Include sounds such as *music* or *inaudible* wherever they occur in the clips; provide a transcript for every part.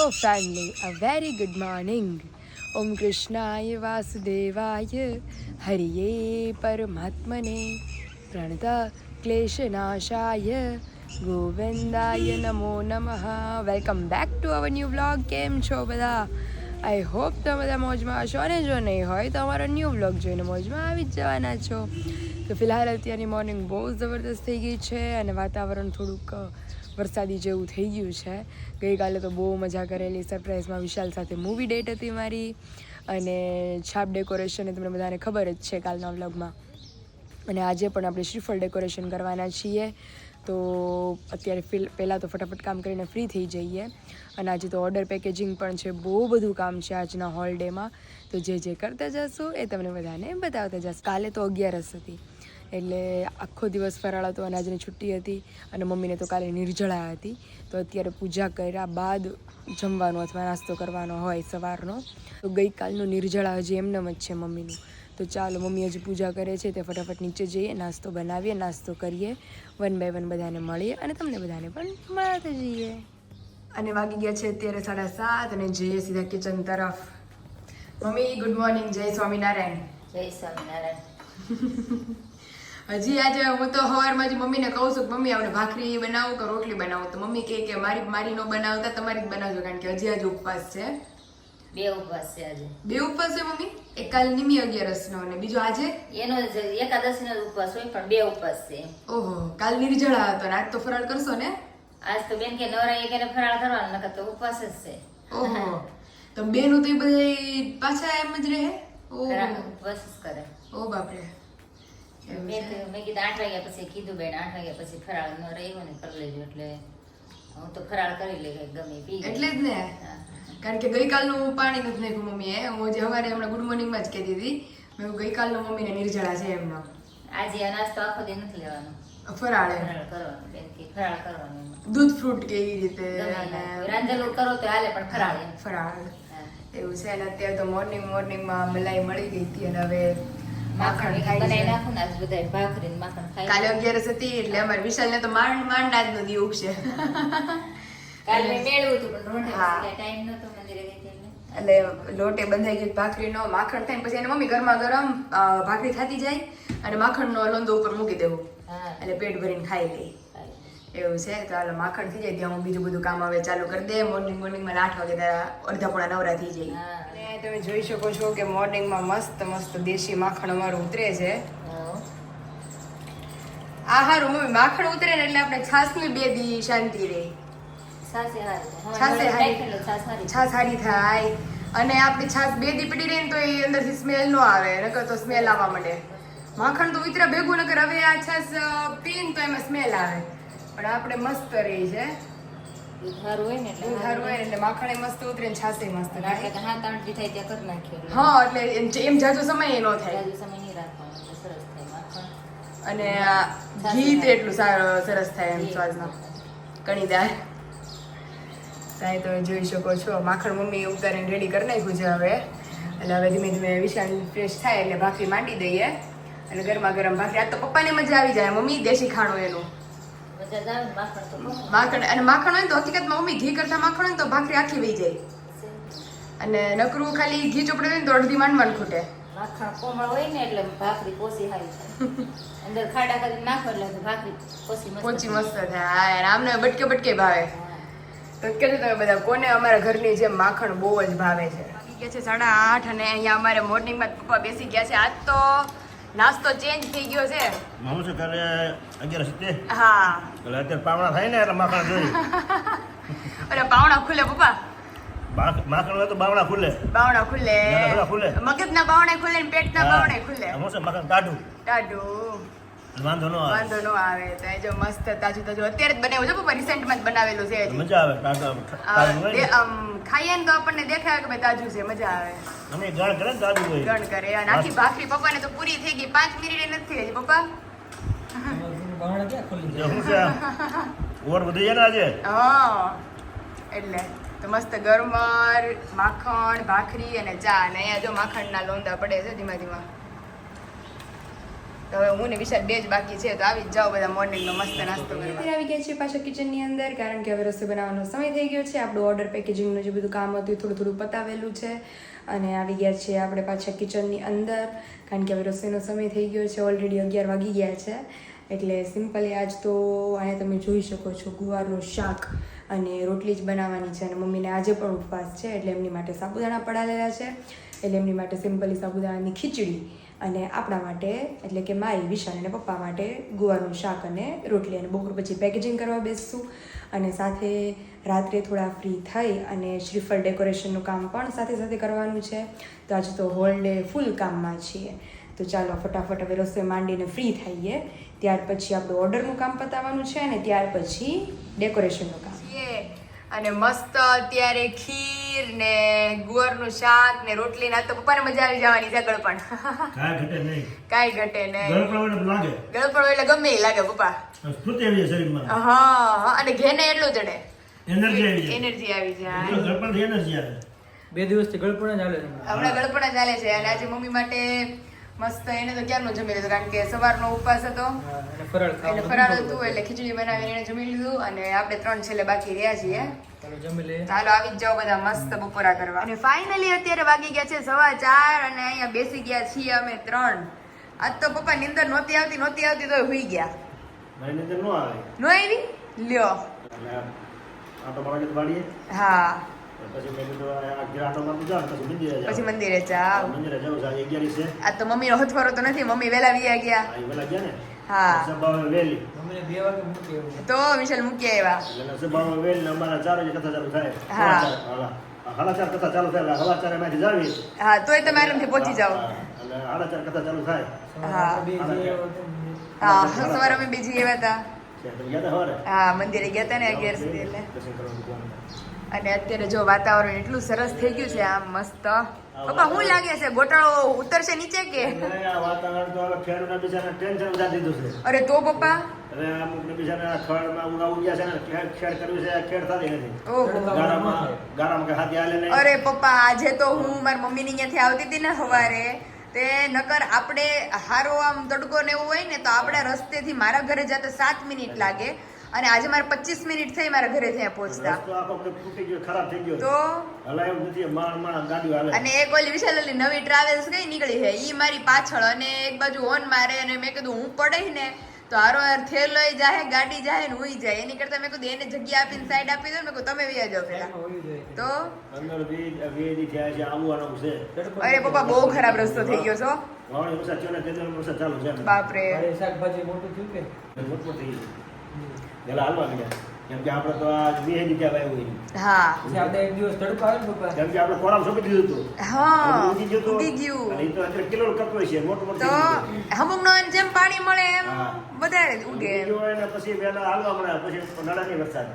Hello family a very good morning ઓમ કૃષ્ણાય વાસુદેવાય હરિયે પરમાત્મને પ્રણતા ક્લેશનાશાય ગોવિંદાય નમો નમઃ welcome back to our new vlog કેમ છો બધા? આઈ હોપ તમે બધા મોજમાં હશો અને જો નહીં હોય તો અમારો ન્યૂ વ્લોગ જોઈને મોજમાં આવી જ જવાના છો. તો ફિલહાલ અત્યારની મોર્નિંગ બહુ જબરદસ્ત થઈ ગઈ છે અને વાતાવરણ થોડુંક વરસાદી જેવું થઈ ગયું છે. ગઈકાલે તો બહુ મજા કરેલી સરપ્રાઈઝમાં વિશાલ સાથે મૂવી ડેટ હતી મારી. અને છાપ ડેકોરેશન એ તમને બધાને ખબર જ છે કાલના વ્લોગમાં અને આજે પણ આપણે શ્રીફળ ડેકોરેશન કરવાના છીએ. તો અત્યારે ફિલ, પહેલાં તો ફટાફટ કામ કરીને ફ્રી થઈ જઈએ. અને આજે તો ઓર્ડર પેકેજિંગ પણ છે. બહુ બધું કામ છે આજના હોલ ડેમાં તો જે જે કરતા જશું એ તમને બધાને બતાવતા જશું. કાલે તો અગિયારસ હતી. એટલે આખો દિવસ ફરાળ હતો અને આજની છુટ્ટી હતી અને મમ્મીને તો કાલે નિર્જળા હતી. તો અત્યારે પૂજા કર્યા બાદ જમવાનો અથવા નાસ્તો કરવાનો હોય સવારનો. તો ગઈકાલનું નિર્જળા હજી એમનેમ જ છે મમ્મીનું. તો ચાલો, મમ્મી હજી પૂજા કરે છે તે ફટાફટ નીચે જઈએ, નાસ્તો બનાવીએ, નાસ્તો કરીએ. વન બાય વન બધાને મળીએ અને તમને બધાને પણ મળતા જઈએ. અને વાગી ગયા છે અત્યારે સાડા સાત અને જઈએ સીધા કિચન તરફ. Mummy, good morning. જય સ્વામિનારાયણ. જય સ્વામિનારાયણ. હજી આજે હું તો સવારમાં જ મમ્મીને કહું છું કે મમ્મી આપણે ભાખરી બનાવું કે રોટલી બનાવું? તો મમ્મી કહે કે મારી મારી નો બનાવતા તમારી જ બનાવજો કારણ કે હજી આજે ઉપવાસ છે. બે ઉપવાસ છે આજે. બે ઉપવાસ છે મમ્મી? એક કાલ નિમી અગિયારસ નો અને બીજો આજે? એનો એકાદશી નો ઉપવાસ હોય પણ બે ઉપવાસ છે. ઓહો કાલ નિર્જળા હતો ને આજ તો ફરાળ કરશો ને? આજ તો બેન કે નવરા એક ફરાળ કરવાનો નકર તો ઉપવાસ જ છે. ઓહો તો બેનું તો એ બધા પાછા એમ જ રહે? ઓ જ કરે. ઓ બાપરે. મેં મેં કીધું આઠ વાગ્યા પછી કીધું બેન આઠ વાગ્યા પછી ફરાળ ન રહ્યો ને કરી લેજો એટલે હું તો ફરાળ કરી લે ગમે પી એટલે જ ને? કારણ કે ગઈકાલનું પાણી નથી નાખ્યું મમ્મીએ. હું જે સવારે હમણાં ગુડ મોર્નિંગમાં જ કહેતી હતી. મેં ગઈકાલનો મમ્મીને નિર્જળા છે એમનો. આજે આ નાસ્તો આખો દી નથી લેવાનો. ફરાળે. ફરાળ કરવાનું બેન કે ફરાળ કરવાનો દૂધ ફ્રૂટ કે એવી રીતે. રાંધેલું કરો તો હાલે પણ ફરાળ. ફરાળ. એવું છે. અને અત્યારે તો મોર્નિંગ મોર્નિંગમાં મલાઈ મળી ગઈ હતી અને હવે માખણ માખણ બનાવી નાખું ને આજ ભાખરી નો માખણ ખાઈ કાલે અગિયારસ હતી એટલે અમારે વિશાલને તો માંડ માંડ આજનો દી ઉગશે કાલે મેં હતું પણ રોંઢે ટાઈમ નહોતો મંદિરે ગઈ એટલે. એટલે લોટે બંધાઈ ગયું ભાખરીનો માખણ થઈને પછી એને મમ્મી ઘરમાં ગરમ ભાખરી ખાતી જાય અને માખણનો લોંદો ઉપર મૂકી દેવું. એટલે પેટ ભરીને ખાઈ લે. ખાઈ. એવું છે તો હાલો માખણ થઈ જાય ત્યાં હું બીજું બધું કામ હવે ચાલુ કરી દે. મોર્નિંગ મોર્નિંગમાં આઠ વાગે અડધા પોણા નવરા થઈ જાય. અને તમે જોઈ શકો છો કે મોર્નિંગમાં મસ્ત મસ્ત દેશી માખણ અમારું ઉતરે છે. હા. આ હારું મમ્મી માખણ ઉતરે ને એટલે આપણે છાસની બે દી શાંતિ રહે. છાસે હારી. છાસ થાય. અને આપણી છાસ બે દી પડી રહી ને તો એ અંદરથી સ્મેલ નો આવે નકર તો સ્મેલ આવવા માંડે. માખણ તો ઉતરા ભેગું નકર હવે આ છાસ પીન તો એમાં સ્મેલ આવે. પણ આપણે મસ્ત રહી છે. દૂધ હારું હોય ને એટલે દૂધ હોય એટલે માખણ મસ્ત ઉતરે ને મસ્ત રાખે. થાય આપણે તો હાથ આઠ થાય ત્યાં કરી નાખ્યું. હા એટલે એમ- જાજો સમય થાય. જાજુ સમય નહીં રાખવાનો સરસ થાય માખણ. અને ઘી તો એટલું સારું સરસ થાય એમ સ્વાદમાં. કણીદાર સાહેબ તમે જોઈ શકો છો. માખણ મમ્મી ઉતારીને રેડી કરી નાખ્યું છે હવે. એટલે હવે ધીમે ધીમે વિશાલ ફ્રેશ થાય એટલે ભાખરી માંડી દઈએ. અને ગરમા ગરમ ભાખરી. આ તો પપ્પાને મજા આવી જાય. મમ્મી દેશી ખાણું એનું. માખણ તો બહુ માખણ અને માખણ હોય ને તો હકીકતમાં મમ્મી ઘી કરતા માખણ હોય તો ભાખરી આખી વહી જાય. અને નકરું ખાલી ઘી ચોપડે હોય ને તો અડધી માંડ માંડ ખૂટે. માખણ કોમળ હોય ને એટલે ભાખરી પોસી હારી અંદર ખાડા કરી નાખો એટલે ભાખરી પોસી મસ્ત પોચી. મસ્ત થાય. અને આમને બટકે બટકે ભાવે. હા. તો કે તમે બધા કોને અમારા ઘરની જેમ માખણ બહુ જ ભાવે છે. કે છે સાડા આઠ અને અહીંયા અમારે મોર્નિંગમાં પપ્પા બેસી ગયા છે. આજ તો નાસ્તો ચેન્જ થઈ ગયો છે. મામું છે કાલે અગિયાર સિત્તેર હા. એટલે અત્યારે પાવણા થાય ને એટલે માખણ જોઈ *laughs* અરે પાવણા ખુલે પપ્પા. માખણ હોય તો બાવણા ખુલે. બાવણા ખુલે. ખુલે. મગજના બાવણે ખુલે ને પેટના બાવણે ખુલે. આમાં છે માખણ કાઢું ટાઢું એટલે વાંધો ન આવે. વાંધો નો આવે. તો એ જો મસ્ત તાજું તાજું અત્યારે જ બનાવ્યું. છે પપ્પા રિસેન્ટમાં જ બનાવેલું છે. મજા આવે. તાજું ને. આમ ખાઈએ ને તો આપણને દેખાય કે ભાઈ તાજું છે. મજા આવે. અને ગણ કરે ને તાજું હોય. ગણ કરે. અને આખી ભાખરી પપ્પાને તો પૂરી થઈ ગઈ. પાંચ મિનિટ નથી થઈ પપ્પા. વધી જાય આજે? હા. એટલે તો મસ્ત ગરમર માખણ ભાખરી અને ચા. અને અહીંયા જો માખણના લોંદા પડે છે ધીમા ધીમા. તો હવે હું ને વિશાલ બે જ બાકી છે તો આવી જ જાઓ બધા મોર્નિંગનો મસ્ત નાસ્તો કરવા. આવી ગયા છીએ પાછા કિચનની અંદર કારણ કે હવે રસોઈ બનાવવાનો સમય થઈ ગયો છે. આપણું ઓર્ડર પેકેજિંગનું જે બધું કામ હતું થોડું થોડું પતાવેલું છે. અને આવી ગયા છીએ આપણે પાછા કિચનની અંદર કારણ કે હવે રસોઈનો સમય થઈ ગયો છે ઓલરેડી અગિયાર વાગી ગયા છે. એટલે સિમ્પલી આજ તો અહીંયા તમે જોઈ શકો છો ગુવારનું શાક અને રોટલી જ બનાવવાની છે. અને મમ્મીને આજે પણ ઉપવાસ છે એટલે એમની માટે સાબુદાણા પડાવેલા છે. એટલે એમની માટે સિમ્પલી સાબુદાણાની ખીચડી અને આપણા માટે, એટલે કે મારી, વિશાલ અને પપ્પા માટે ગુવારનું શાક અને રોટલી અને બપોર પછી પેકેજિંગ કરવા બેસશું. અને સાથે રાત્રે થોડા ફ્રી થઈ અને શ્રીફળ ડેકોરેશનનું કામ પણ સાથે સાથે કરવાનું છે. તો આજે તો હોલ ડે ફૂલ કામમાં છીએ. તો ચાલો ફટાફટ હવે રસોઈ માંડીને ફ્રી થઈએ. ત્યાર પછી આપણું ઓર્ડરનું કામ પતાવવાનું છે અને ત્યાર પછી ડેકોરેશનનું કામ. અને મસ્ત અત્યારે ખીર ને ગુવારનું શાક ને રોટલી ના તો પપ્પાને મજા આવી જવાની છે ગળપણ કાંઈ ઘટે નહીં. કાંઈ ઘટે નહીં. ગળપણ હોય લાગે. ગળપણ એટલે ગમે એ લાગે પપ્પા. સ્ફૂર્તિ આવી જાય શરીરમાં. હા હા, અને ઘેને એટલું ચડે એનર્જી આવી જાય. એનર્જી આવી જાય. ગળપણથી એનર્જી આવે. બે દિવસથી ગળપણ જ હાલે છે. હમણાં ગળપણ ચાલે છે. અને આજે મમ્મી માટે મસ્ત એને તો ક્યારનું જમી લીધું? કારણ કે સવારનો ઉપવાસ હતો. હા, અને ફરાળ એટલે ફરાળ હતું એટલે ખીચડી બનાવીને એને જમી લીધું. અને આપણે ત્રણ છેલ્લે બાકી રહ્યા છીએ. ચાલો આવી જ જાઓ બધા મસ્ત બપોરા કરવા. અને ફાઇનલી અત્યારે વાગી ગયા છે સવા ચાર અને અહીંયા બેસી ગયા છીએ અમે ત્રણ. આજ તો પપ્પા નીંદર નહોતી આવતી નહોતી આવતી તો હુઈ ગયા. ન આવે? નો આવી? લ્યો. હા. પછી આ ને મંદિરે છે આ તો મમ્મીનો હથવારો તો નથી મમ્મી વેલા વી ગયા. આ ગયા ને? હા. સભાવે વેલી મમ્મીને બે વાગે મૂકી આવ્યું તો વિશાલ મૂકી આવ્યા એટલે સભાવે વેલી અમારા ચાર વાગે કથા ચાલુ થાય હા. હવા ચાર, હા. સાડા ચાર કથા ચાલુ થાય એટલે એમાંથી જાવી હા તોય તમે આરામથી પહોંચી જાઓ હા, એટલે સાડા કથા ચાલુ થાય હા. સવારે અમે બીજી આવ્યા હતા? હા મંદિરે ગયા હતા ને અગિયાર સુધી એટલે. અને અત્યારે જો વાતાવરણ એટલું સરસ થઈ ગયું છે આમ મસ્ત પપ્પા શું લાગે છે? ગોટાળો ઉતરશે નીચે કે? વાતાવરણ તો હવે ખેડૂતના બિચારાને ટેન્શન વધારી દીધું છે. અરે તો પપ્પા? હવે અમુકને બિચારાને ખડમાં ઉગા ઉગ્યા છે ને ખેડ ખેડ કરવી છે ખેડ થતી નથી. ઓહો. ગારામાં ગારામાં કઈ હાથી હાલે નહીં. અરે પપ્પા આજે તો હું મારી મમ્મીની અહીંયાથી આવતી હતી ને સવારે તે નકર આપણે હારો આમ તડકો ને એવું હોય ને તો આપણે રસ્તેથી મારા ઘરે જતા સાત મિનિટ લાગે. અને આજે મારે પચીસ મિનિટ થઈ મારા ઘરે ત્યાં પહોંચતા. તો? અને એક ઓલી વિશાલ ઓલી નવી ટ્રાવેલ્સ કઈ નીકળી છે? ઈ મારી પાછળ અને એક બાજુ ઓન મારે અને મેં કીધું હું પડે ને? તો હારો હાર થેલોય જાય ગાડી જાય ને ઉઈ જાય. એની કરતા મેં કીધું એને જગ્યા આપીને સાઈડ આપી દો ને મેં કીધું તમે વ્યા જાઓ પેલા. તો? અરે પપ્પા બહુ ખરાબ રસ્તો થઈ ગયો છો. બાપરે. શાકભાજી મોટું થયું કે? મોટું થઈ ગયું. પેલા હાલવા ગયા. કેમ કે આપણે તો આ વીએ દી ત્યાં હોય. હા. પછી આપણે એક દિવસ તડકો આવે પપ્પા કેમ કે આપણે કોરામ સોંપી દીધું હતું. હા ઉગી ગયું હતું. ઉગી ગયું. અને તો અત્યારે કિલો કરતો છે મોટો મોટું તો અમુક નો જેમ પાણી મળે એમ હા. વધારે ઉગે. ઉગી ને પછી વહેલા હાલવા મળે પછી નડા વરસાદ.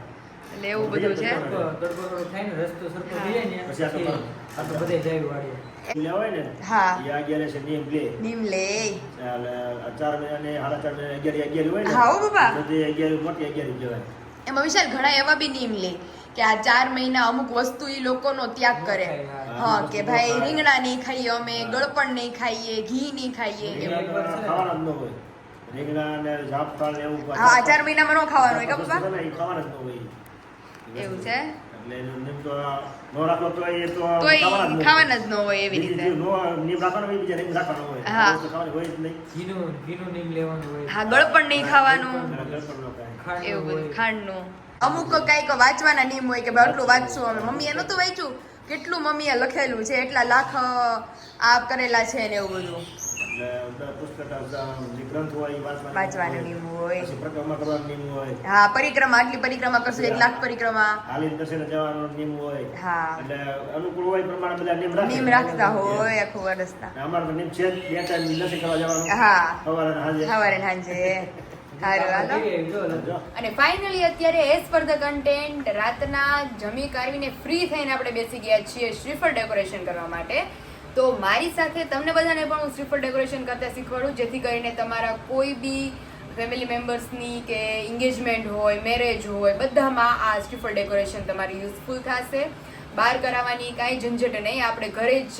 એટલે એવું બધું છે. તડકો. તડકો થોડો થાય ને રસ્તો સરખો થઈ જાય ને પછી આ તો પછી આ તો બધે જાય વાડીએ. એટલે હોય ને હા. એ અગિયાર છે નિયમ લે નીમ લે એટલે ચાર મહિના ને સાડા ચાર મહિના અગિયાર અગિયાર હોય ને હા, હો બાપા. બધી અગિયાર મોટી અગિયાર કહેવાય એમાં વિશાલ ઘણા એવા બી નીમ લે કે આ ચાર મહિના અમુક વસ્તુ ઈ લોકોનો ત્યાગ કરે હા કે ભાઈ રીંગણા નહીં ખાઈએ અમે ગળપણ નહીં ખાઈએ ઘી નહીં ખાઈએ એવું. રીંગણા ખાવાના જ ન હોય રીંગણા ને જાપતાળ ને એવું હા ચાર મહિનામાં ન ખાવાનું એ હોય એવું છે એટલે નિયમ તો ન રાખો તો એ તો તો ખાવાના જ ન હોય. ખાવાના જ ન હોય એવી રીતે. નો નિયમ રાખવાનો હોય બીજા નિયમ રાખવાનો હોય. હા. આ વસ્તુ હોય જ નહીં. ઘીનું ઘીનું નીમ લેવાનું હોય. હા ગળપણ નહીં ખાવાનું. ખાંડનું એવું બધું ખાંડનું. અમુક કંઈક વાંચવાના નિયમ હોય કે ભાઈ આટલું વાંચશું અમે. મમ્મીએ નહોતું વાંચ્યું? કેટલું મમ્મીએ લખેલું છે? એટલા લાખ આ કરેલા છે ને એવું બધું. એટલે બધા પુસ્તક જે ગ્રંથ હોય એ વાંચવાના વાંચવાનું નિયમ હોય. પરિક્રમા કરવાનો નિયમ હોય. હા પરિક્રમા આટલી પરિક્રમા કરશું એક લાખ પરિક્રમા. હાલીને દર્શને જવાનો નિયમ હોય. હા. એટલે અનુકૂળ હોય પ્રમાણે બધા નિયમ રાખે. નિયમ રાખતા હોય આખું વર્ષના. અને અમારે તો નિયમ છે બે ટાઈમ દર્શન કરવા જવાનું. હા. સવારે સાંજે. સવારે સાંજે. સારું હાલો. જઈએ, જો, જો. અને ફાઇનલી અત્યારે એઝ પર ધ કન્ટેન્ટ રાતના જમી કાઢીને ફ્રી થઈને આપણે બેસી ગયા છીએ શ્રીફળ ડેકોરેશન કરવા માટે. તો મારી સાથે તમને બધાને પણ હું શ્રીફળ ડેકોરેશન કરતા શીખવાડું, જેથી કરીને તમારા કોઈ બી ફેમિલી મેમ્બર્સની કે એન્ગેજમેન્ટ હોય મેરેજ હોય, બધામાં આ શ્રીફળ ડેકોરેશન તમારી યુઝફુલ થશે. બહાર કરાવવાની કાંઈ ઝંઝટ નહીં, આપણે ઘરે જ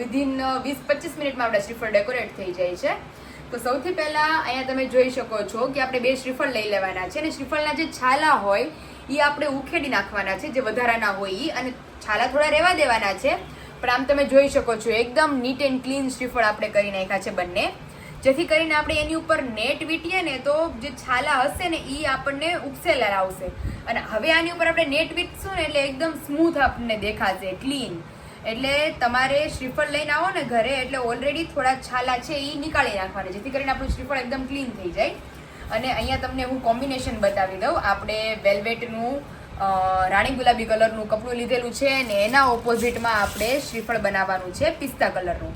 વિધિન વીસ પચીસ મિનિટમાં આપણા શ્રીફળ ડેકોરેટ થઈ જાય છે. તો સૌથી પહેલાં અહીંયા તમે જોઈ શકો છો કે આપણે બે શ્રીફળ લઈ લેવાના છે અને શ્રીફળના જે છાલા હોય એ આપણે ઉખેડી નાખવાના છે, જે વધારાના હોય એ અને છાલા થોડા રહેવા દેવાના છે. પણ આમ તમે જોઈ શકો છો, એકદમ નીટ એન્ડ ક્લીન શ્રીફળ આપણે કરી નાખ્યા છે બંને. જેથી કરીને આપણે એની ઉપર નેટ વીટીએ ને તો જે છાલા હશે ને એ આપણને ઉપસેલા આવશે અને હવે આની ઉપર આપણે નેટ વીટશું ને એટલે એકદમ સ્મૂથ આપણને દેખાશે ક્લીન એટલે તમારે શ્રીફળ લઈને આવો ને ઘરે, એટલે ઓલરેડી થોડા છાલા છે એ નીકાળી નાખવાના, જેથી કરીને આપણું શ્રીફળ એકદમ ક્લીન થઈ જાય. અને અહીંયા તમને હું કોમ્બિનેશન બતાવી દઉં. આપણે વેલ્વેટનું રાણી ગુલાબી કલરનું કપડું લીધેલું છે અને એના ઓપોઝિટમાં આપણે શ્રીફળ બનાવવાનું છે પિસ્તા કલરનું.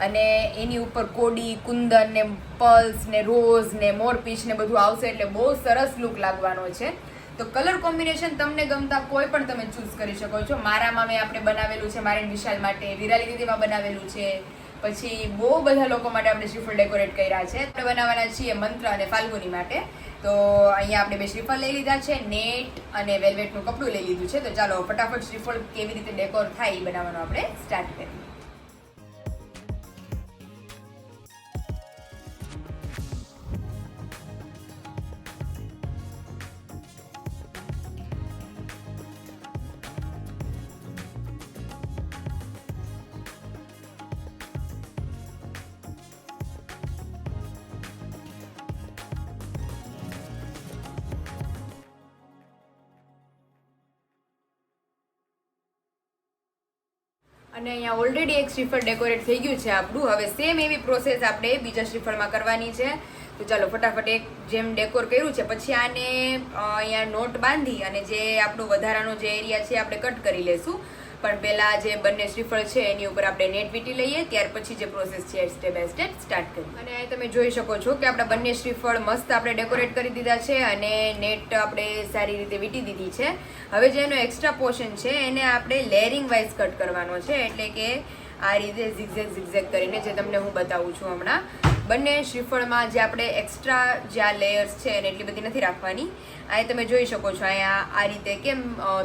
અને એની ઉપર કોડી, કુંદન ને પલ્સ ને રોઝ ને મોરપીચ ને બધું આવશે એટલે બહુ સરસ લુક લાગવાનો છે. તો કલર કોમ્બિનેશન તમને ગમતા કોઈ પણ તમે ચૂઝ કરી શકો છો. મારામાં મેં આપણે બનાવેલું છે, મારી વિશાલ માટે વિરાલી દીદીમાં બનાવેલું છે. પછી બહુ બધા લોકો માટે આપણે શ્રીફળ ડેકોરેટ કર્યા છે. આપણે બનાવવાના છીએ મંત્ર અને ફાલ્ગુની માટે. તો અહીંયા આપણે બે શ્રીફળ લઈ લીધા છે, નેટ અને વેલ્વેટનું કપડું લઈ લીધું છે. તો ચાલો ફટાફટ શ્રીફળ કેવી રીતે ડેકોર થાય એ બનાવવાનું આપણે સ્ટાર્ટ કરીએ. અને અહીંયા ઓલરેડી એક શ્રીફળ ડેકોરેટ થઈ ગયું છે આપણું. હવે સેમ એવી પ્રોસેસ આપણે બીજા શ્રીફળમાં કરવાની છે. તો ચાલો, ફટાફટ એક જેમ ડેકોર કર્યું છે, પછી આને અહીંયા નોટ બાંધી અને જે આપણો વધારાનો જે એરિયા છે, આપણે કટ કરી લેશું. પણ પહેલા જે બંને શ્રીફળ છે, એની ઉપર આપણે નેટ વીટી લઈએ, ત્યાર પછી જે પ્રોસેસ છે સ્ટેપ બાય સ્ટેપ સ્ટાર્ટ કરીએ. અને અહીં તમે જોઈ શકો છો કે આપણા બંને શ્રીફળ મસ્ત આપણે ડેકોરેટ કરી દીધા છે અને નેટ આપણે સારી રીતે વીટી દીધી છે. હવે જે એનો એક્સ્ટ્રા પોર્શન છે, એને આપણે લેયરિંગ વાઇઝ કટ કરવાનો છે, એટલે કે આ રીતે ઝિગઝેગ ઝિગઝેગ કરીને જે તમને હું બતાવું છું હમણાં. બંને શ્રીફળમાં જે આપણે એક્સ્ટ્રા જે આ લેયર્સ છે એને એટલી બધી નથી રાખવાની. અહીં તમે જોઈ શકો છો, અહીંયા આ રીતે કેમ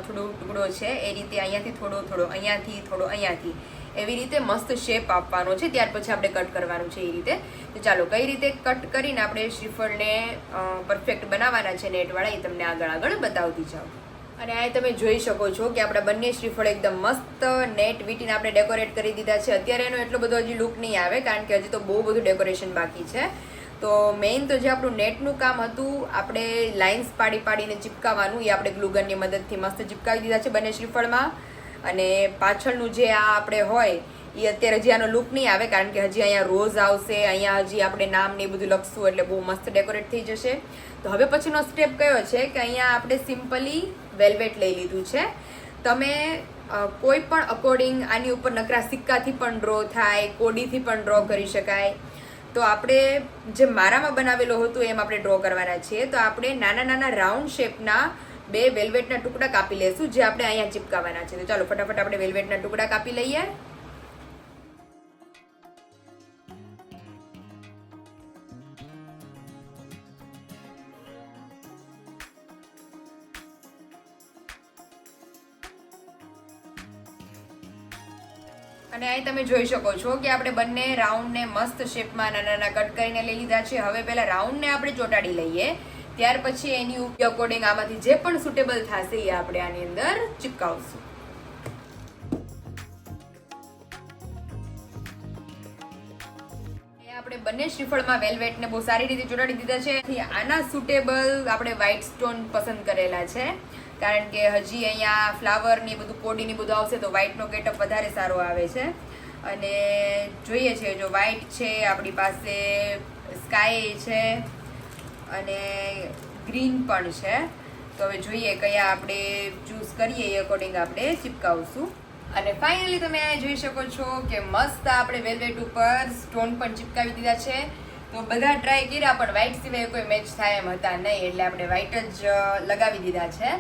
થોડો ટુકડો છે, એ રીતે અહીંયાથી થોડો થોડો, અહીંયાથી થોડો, અહીંયાથી. એવી રીતે મસ્ત શેપ આપવાનો છે, ત્યાર પછી આપણે કટ કરવાનું છે એ રીતે. તો ચાલો, કઈ રીતે કટ કરીને આપણે શ્રીફળને પરફેક્ટ બનાવવાના છે નેટવાળા, એ તમને આગળ આગળ બતાવતી જાઉં. અને આ તમે જોઈ શકો છો કે આપણા બંને શ્રીફળ એકદમ મસ્ત નેટ વીટીને આપણે ડેકોરેટ કરી દીધા છે. અત્યારે એનો એટલો બધો હજી લુક નહીં આવે, કારણ કે હજી તો બહુ બધું ડેકોરેશન બાકી છે. તો મેઇન તો જે આપણું નેટનું કામ હતું, આપણે લાઇન્સ પાડી પાડીને ચીપકાવવાનું, એ આપણે ગ્લુગનની મદદથી મસ્ત ચિપકાવી દીધા છે બંને શ્રીફળમાં. અને પાછળનું જે આ આપણે હોય એ અત્યારે હજી આનો લુક નહીં આવે કારણ કે હજી અહીંયા રોઝ આવશે, અહીંયા હજી આપણે નામ ને એ બધું લખશું એટલે બહુ મસ્ત ડેકોરેટ થઈ જશે. તો હવે પછીનો સ્ટેપ કયો છે કે અહીંયા આપણે સિમ્પલી વેલ્વેટ લઈ લીધું છે. તમે કોઈ પણ અકોર્ડિંગ આની ઉપર નકરા સિક્કાથી પણ ડ્રો થાય, કોડીથી પણ ડ્રો કરી શકાય. તો આપણે જે મારામાં બનાવેલો હતું એમ આપણે ડ્રો કરવાના છીએ. તો આપણે નાના નાના રાઉન્ડ શેપના બે વેલ્વેટના ટુકડા કાપી લેશું જે આપણે અહીંયા ચિપકાવવાના છે. તો ચાલો ફટાફટ આપણે વેલ્વેટના ટુકડા કાપી લઈએ. અને અહીં તમે જોઈ શકો છો કે આપણે બંને રાઉન્ડને મસ્ત શેપમાં નાના નાના કટ કરીને લઈ લીધા છે. હવે પહેલા રાઉન્ડને આપણે ચોંટાડી લઈએ. ત્યાર પછી એની અકોર્ડિંગ આમાંથી જે પણ સુટેબલ થશે એ આપણે આની અંદર ચિપકાવશું. આપણે બંને શ્રીફળમાં વેલ્વેટને બહુ સારી રીતે ચોંટાડી દીધા છે. આના સુટેબલ આપણે વ્હાઇટ સ્ટોન પસંદ કરેલા છે. કારણ કે હજી અહીંયા ફ્લાવર ને બધું કોડી ને બધું આવશે તો વ્હાઇટનો ગેટઅપ વધારે સારો આવે છે. અને જોઈએ છે, જો વ્હાઇટ છે, આપણી પાસે સ્કાય છે અને ગ્રીન પણ છે. તો હવે જોઈએ કયા આપણે ચૂઝ કરીએ એ અકોર્ડિંગ આપણે ચિપકાવશું. અને ફાઇનલી તમે જોઈ શકો છો કે મસ્ત આપણે વેલ્વેટ ઉપર સ્ટોન પણ ચિપકાવી દીધા છે. તો બધા ટ્રાય કર્યા, પણ વ્હાઇટ સિવાય કોઈ મેચ થાય એમ હતા નહીં. એટલે આપણે વ્હાઇટ જ લગાવી દીધા છે.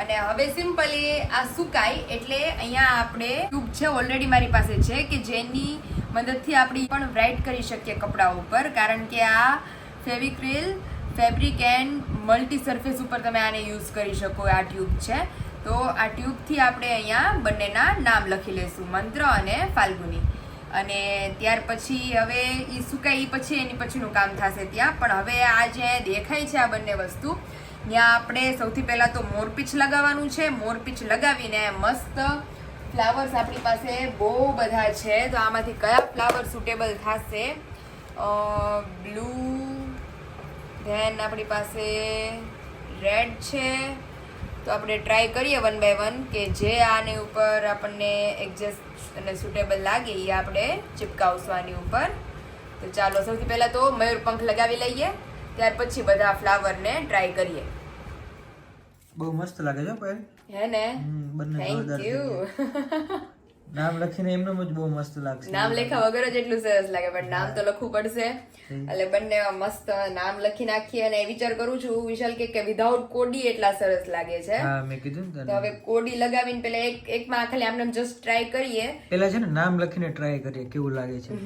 અને હવે સિમ્પલી આ સુકાય એટલે અહીંયા આપણે ટ્યુબ છે ઓલરેડી મારી પાસે છે કે જેની મદદથી આપણે પણ વ્રાઇટ કરી શકીએ કપડા ઉપર. કારણ કે આ Fevicryl fabric and multi surface ઉપર તમે આને યુઝ કરી શકો આ ટ્યુબ છે. તો આ ટ્યુબથી આપણે અહીંયા બંનેના નામ લખી લઈશું મંત્ર અને ફાલ્ગુની. અને ત્યાર પછી હવે એ સુકાય એ પછી એની પછીનું કામ થશે ત્યાં. પણ હવે આ જે દેખાય છે આ બંને વસ્તુ ત્યાં આપણે સૌથી પહેલાં તો મોરપીચ લગાવવાનું છે. મોરપીચ લગાવીને મસ્ત ફ્લાવર્સ આપણી પાસે બહુ બધા છે. તો આમાંથી કયા ફ્લાવર સુટેબલ થશે? બ્લુ, ધેન આપણી પાસે રેડ છે. તો આપણે ટ્રાય કરીએ વન બાય વન કે જે આની ઉપર આપણને એડજસ્ટ અને સુટેબલ લાગે એ આપણે ચિપકાવશું આની ઉપર. તો ચાલો સૌથી પહેલાં તો મયુરપંખ લગાવી લઈએ. ત્યાર પછી બધા ફ્લાવરને ટ્રાય કરીએ. બહુ મસ્ત લાગે છે પહેલ હે ને? થેન્ક યુ *laughs* નામ લખીને એમનું જ બહુ મસ્ત લાગશે. નામ લેખા વગર જ એટલું સરસ લાગે પણ નામ તો લખવું પડશે. એટલે બંને મસ્ત નામ લખી નાખીએ અને વિચાર કરું છું વિશાલ કે વિધાઉટ કોડી એટલા સરસ લાગે છે. હા મેં કીધું ને તો હવે કોડી લગાવીને પેલા એક એકમાં ખાલી આમને જસ્ટ ટ્રાય કરીએ. પેલા છે ને નામ લખીને ટ્રાય કરીએ કેવું લાગે છે.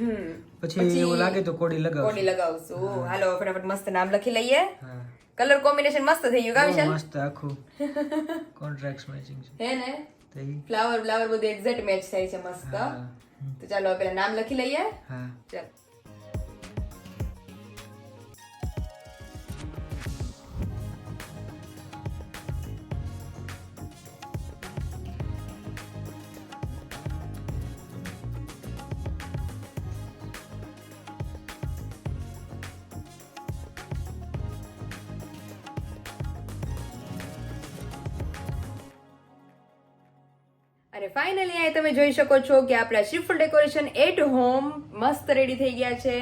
પછી એવું લાગે તો કોડી લગાવ કોડી લગાવશું. હાલો ફટાફટ મસ્ત નામ લખી લઈએ. કલર કોમ્બિનેશન મસ્ત થઈ ગયું કા વિશાલ? મસ્ત આખું. *laughs* કોન્ટ્રાક્ટ મેચિંગ છે. હે ને. ફ્લાવર ફ્લાવર બધું એક્ઝેક્ટ મેચ થાય છે મસ્ત. તો ચાલો પેલા નામ લખી લઈએ. હા. ચાલ. અને ફાઇનલી અહીં તમે જોઈ શકો છો કે આપણા શ્રીફળ ડેકોરેશન એટ હોમ મસ્ત રેડી થઈ ગયા છે.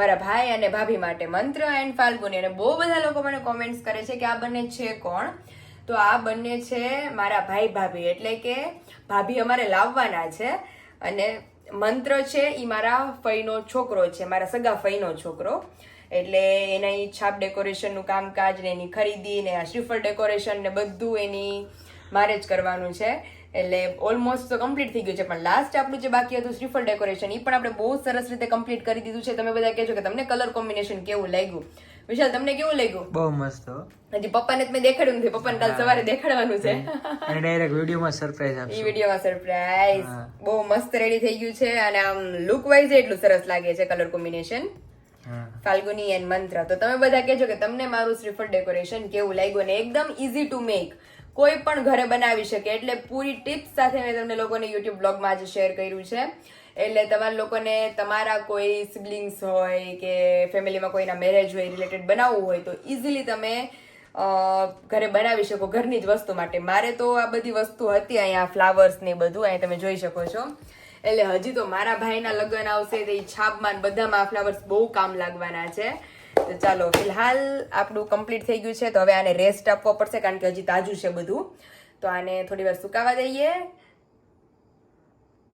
મારા ભાઈ અને ભાભી માટે મંત્ર એન્ડ ફાલ્ગુની અને બહુ બધા લોકો મને કોમેન્ટ્સ કરે છે કે આ બંને છે કોણ? તો આ બંને છે મારા ભાઈ ભાભી, એટલે કે ભાભી અમારે લાવવાના છે અને મંત્ર છે એ મારા ફઈનો છોકરો છે, મારા સગા ફઈનો છોકરો. એટલે એના એ છાપ ડેકોરેશનનું કામકાજ ને એની ખરીદી ને આ શ્રીફળ ડેકોરેશન ને બધું એની મારે જ કરવાનું છે. એટલે ઓલમોસ્ટ તો કમ્પ્લીટ થઈ ગયું છે. પણ લાસ્ટ આપણું જે બાકી હતું શ્રીફળ ડેકોરેશન એ પણ આપણે બહુ સરસ રીતે કમ્પ્લીટ કરી દીધું છે. તમે બધા કહેજો કે તમને કલર કોમ્બિનેશન કેવું લાગ્યું? વિશાલ તમને કેવું લાગ્યું? બહુ મસ્ત હજી પપ્પાને મેં દેખાડ્યું નથી. પપ્પાને કાલ સવારે દેખાડવાનું છે. અને ડાયરેક્ટ વિડીયોમાં સરપ્રાઈઝ આપશે. એ વિડીયોમાં સરપ્રાઈઝ બહુ મસ્ત રેડી થઈ ગયું છે. અને આમ લુક વાઇઝ એટલું સરસ લાગે છે કલર કોમ્બિનેશન ફાલ્ગુની એન્ડ મંત્ર. તો તમે બધા કહેજો કે તમને મારું શ્રીફળ ડેકોરેશન કેવું લાગ્યું? અને એકદમ ઇઝી ટુ મેક કોઈ પણ ઘરે બનાવી શકે. એટલે પૂરી ટિપ્સ સાથે મેં તમને લોકોને યુટ્યુબ બ્લોગમાં આજે શેર કર્યું છે. એટલે તમારા લોકોને તમારા કોઈ સિબ્લિંગ્સ હોય કે ફેમિલીમાં કોઈના મેરેજ હોય રિલેટેડ બનાવવું હોય તો ઇઝીલી તમે ઘરે બનાવી શકો ઘરની જ વસ્તુ માટે. મારે તો આ બધી વસ્તુ હતી અહીંયા ફ્લાવર્સ ને બધું અહીંયા તમે જોઈ શકો છો. એટલે હજી તો મારા ભાઈના લગ્ન આવશે તો છાપમાં બધામાં બધામાં ફ્લાવર્સ બહુ કામ લાગવાના છે. તો ચાલો, ફિલહાલ આપણું કમ્પ્લીટ થઈ ગયું છે. તો હવે આને રેસ્ટ આપવો પડશે કારણ કે હજી તાજું છે બધું. તો આને થોડી વાર સુકાવા દઈએ.